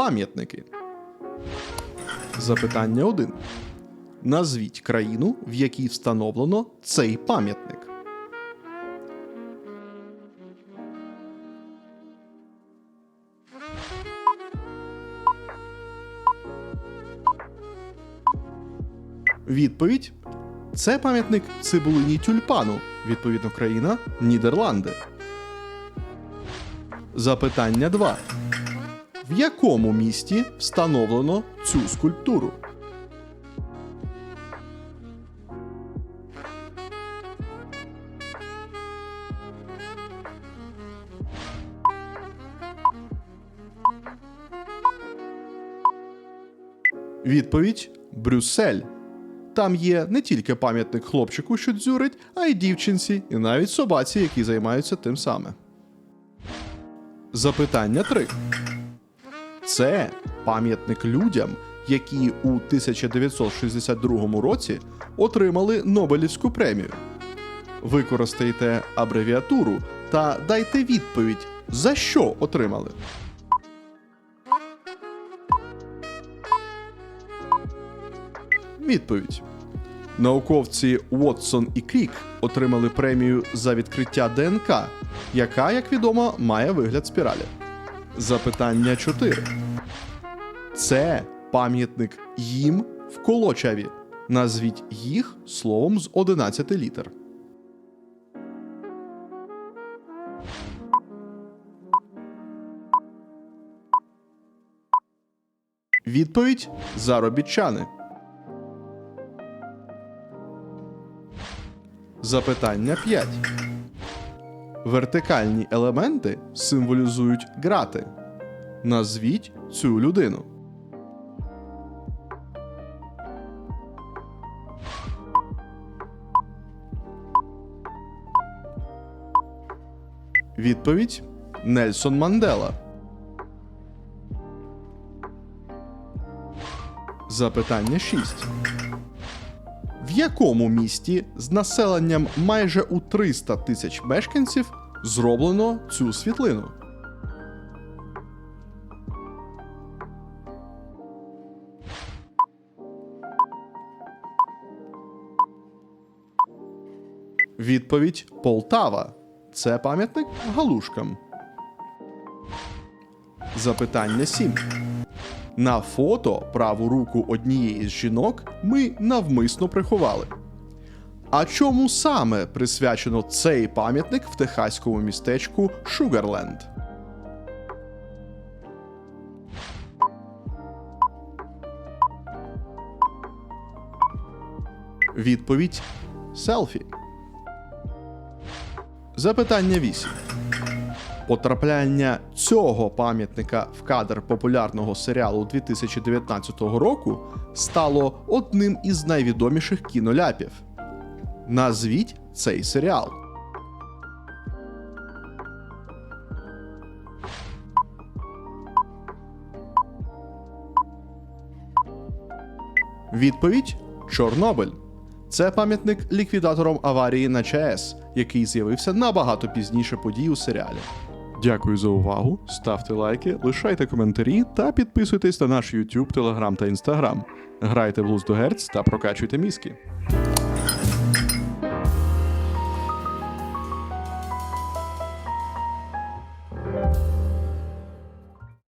пам'ятники? Запитання 1. Назвіть країну, в якій встановлено цей пам'ятник. Відповідь: це пам'ятник цибулині тюльпану. Відповідно, країна Нідерланди. Запитання 2. В якому місті встановлено цю скульптуру? Відповідь Брюссель. Там є не тільки пам'ятник хлопчику, що дзюрить, а й дівчинці, і навіть собаці, які займаються тим саме. Запитання 3. Це пам'ятник людям, які у 1962 році отримали Нобелівську премію. Використайте абревіатуру та дайте відповідь, за що отримали. Відповідь. Науковці Уотсон і Крік отримали премію за відкриття ДНК, яка, як відомо, має вигляд спіралі. Запитання 4. Це пам'ятник їм в Колочаві. Назвіть їх словом з 11 літер. Відповідь заробітчани. Запитання 5. Вертикальні елементи символізують грати. Назвіть цю людину. Відповідь Нельсон Мандела. Запитання 6. В якому місті з населенням майже у 300 тисяч мешканців зроблено цю світлину? Відповідь Полтава. Це пам'ятник галушкам. Запитання 7. На фото праву руку однієї з жінок ми навмисно приховали. А чому саме присвячено цей пам'ятник в техаському містечку Шугарленд? Відповідь селфі. Запитання 8. Потрапляння цього пам'ятника в кадр популярного серіалу 2019 року стало одним із найвідоміших кіноляпів. Назвіть цей серіал. Відповідь Чорнобиль. Це пам'ятник ліквідаторам аварії на ЧАЕС, який з'явився набагато пізніше подій у серіалі. Дякую за увагу. Ставте лайки, лишайте коментарі та підписуйтесь на наш YouTube, Telegram та Instagram. Грайте в до Герц та прокачуйте мізки.